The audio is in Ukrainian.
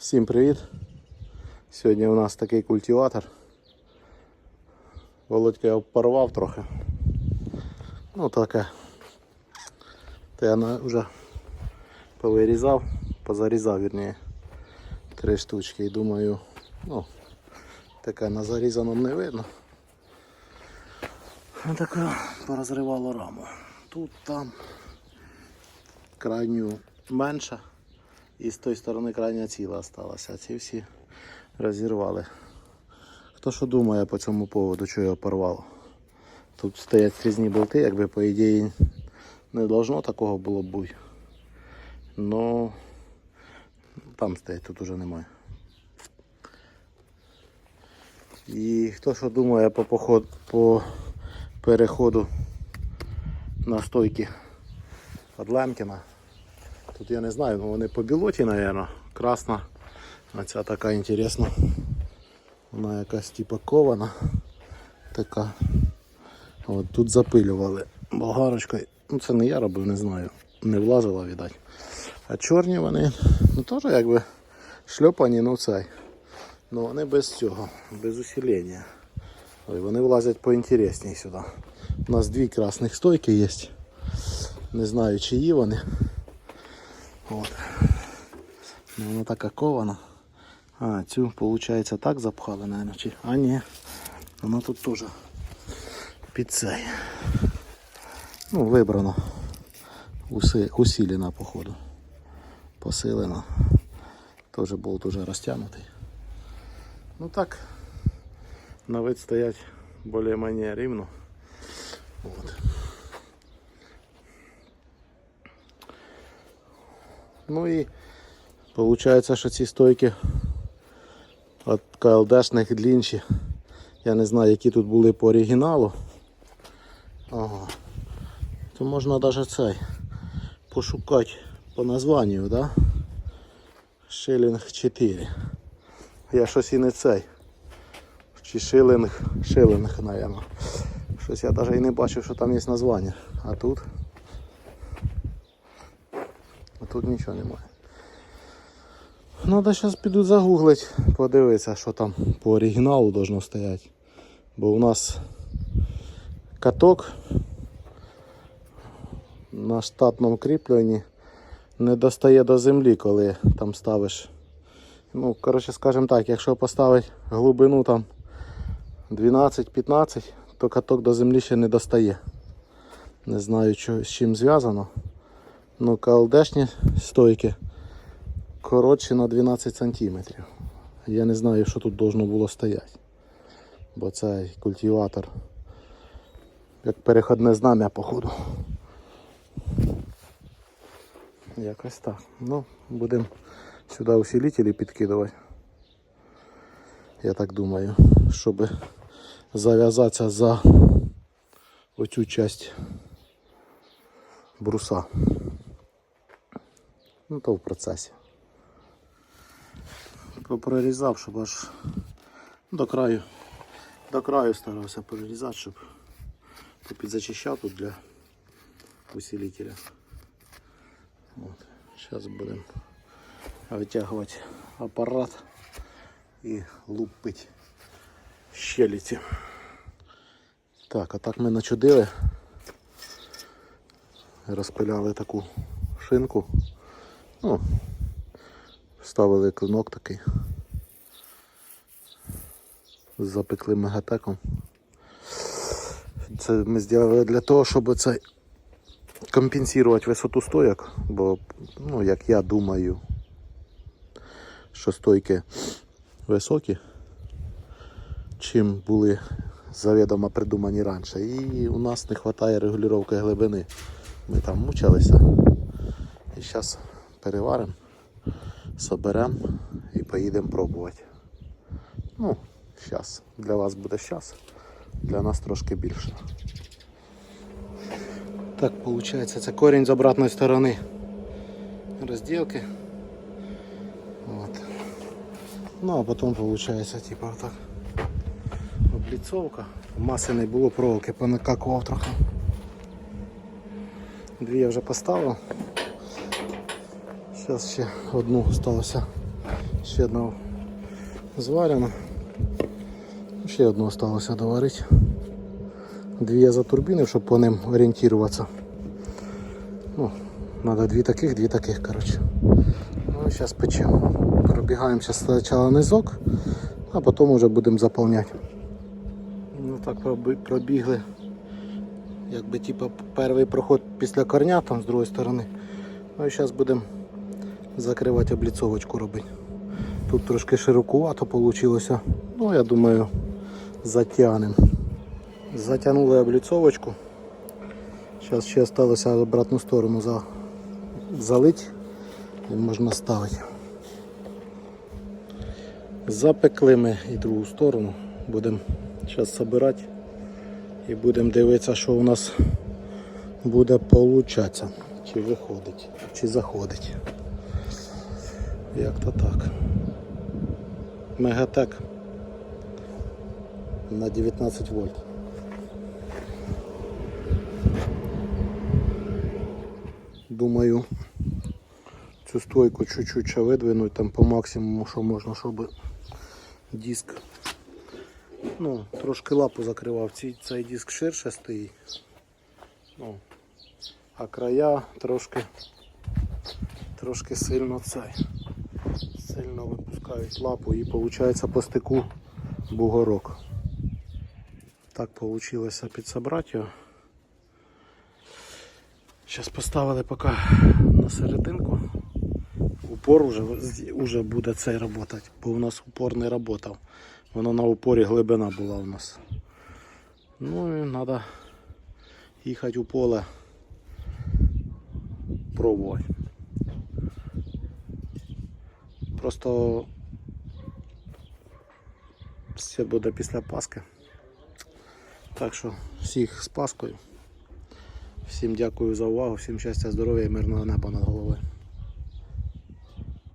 Всім привіт! Сьогодні у нас такий культиватор. Володька його порвав трохи. Ну таке. Та я вже повирізав, позарізав вірніше. Три штучки і думаю, ну, таке на зарізаному не видно. Таке порозривало раму. Тут там крайню менша. І з тої сторони крайня ціла осталася. Ці всі розірвали. Хто що думає по цьому поводу, що його порвало? Тут стоять різні болти, якби по ідеї не должно такого було бути. Но там стоять, тут уже немає. І хто що думає по, поход, по переходу на стойки від. Тут я не знаю, ну вони по білоті, мабуть. Красна. А ця така інтересна. Вона якась типа кована. Така. От тут запилювали болгарочкою. Ну це не я робив, не знаю. Не влазила, віддать. А чорні вони, ну теж якби шльопані, ну цей. Ну вони без цього, без усилення. Ой, вони влазять поінтересній сюди. У нас дві красних стойки є. Не знаю, чиї вони. От. Ну, вона така кована. А, цю, виходить, так запхали, наверное, чи. А ні. Вона тут теж під цей. Ну, вибрано. Уси, усилена, походу. Посилена. Теж болт уже розтягнутий. Ну так, на вид стоять більш-менш рівно. От. Ну і виходить, що ці стойки від КЛДшних длінші. Я не знаю, які тут були по оригіналу. Ага. То можна навіть цей пошукати по названню, да? Шилінг 4. Я щось і не цей. Чи шилинг, шилинг, наверное. Щось я навіть і не бачив, що там є названня. А тут. Тут нічого немає. Надо зараз піду загуглить, подивитися, що там по оригіналу должно стояти. Бо у нас каток на штатному кріпленні не достає до землі, коли там ставиш. Ну, коротше, скажімо так, якщо поставити глибину там 12-15, то каток до землі ще не достає. Не знаю, що, з чим зв'язано. Ну, КЛДшні стойки коротші на 12 сантиметрів. Я не знаю, що тут должно було стояти. Бо цей культиватор як переходне знам'я, походу. Якось так. Ну, будемо сюди усилителі підкидувати. Я так думаю, щоб зав'язатися за оцю часть бруса. Ну то в процесі. Прорізав, щоб аж до краю. До краю старався прорізати, щоб підзачищав тут для усилителя. От. Зараз будемо витягувати апарат і лупити щеліці. Так, а так ми начудили. Розпиляли таку шинку. Ну, Вставили клинок такий. Запекли мегатеком. Це ми зробили для того, щоб це компенсувати висоту стояк, бо, ну, як я думаю, що стойки високі, чим були завідомо придумані раніше. І у нас не вистачає регулювання глибини. Ми там мучилися. І зараз переваримо, соберемо і поїдемо пробувати. Ну, зараз. Для вас буде час, для нас трошки більше. Так, виходить, це корінь з обратної сторони розділки. От. Ну а потім виходить, типа так. Обліцовка. Маси не було, проволоки понакакував трохи. Дві я вже поставив. Зараз ще одну залишилося Ще одна зварена. Ще одну осталося доварити. Дві я затурбінив, щоб по ним орієнтуватися. Ну, треба дві таких, дві таких, коротше. Ну зараз печемо. Пробігаємося спочатку низок, а потім вже будемо заповняти. Ну так пробігли. Якби типу перший проход після корня там з другої сторони. Ну і зараз будемо закривати обліцовочку робити. Тут трошки широкувато вийшло. Ну я думаю затягнемо. Затягнули обліцовочку. Зараз ще залишилося обратну сторону за... залити і можна ставити. Запекли ми і другу сторону. Будемо зараз збирати і будемо дивитися, що у нас буде получатися. Чи виходить, чи заходить. Як то так. Мегатек на 19 вольт. Думаю, цю стойку чуть-чуть ще видвинуть там по максимуму, що можна, щоб диск. Ну, трошки лапу закривав. Цей, цей диск ширше стоїть. Ну, а края трошки трошки сильно цей. Сильно випускають лапу і виходить по стику бугорок. Так вийшло підсобрати його. Зараз поставили поки на серединку. Упор уже, уже буде цей працювати, бо у нас упор не працював. Воно на упорі глибина була у нас. Ну і треба їхати у поле пробувати. Просто все буде після Пасхи. Так що всіх з Паскою. Всім дякую за увагу, всім щастя, здоров'я і мирного неба над головою.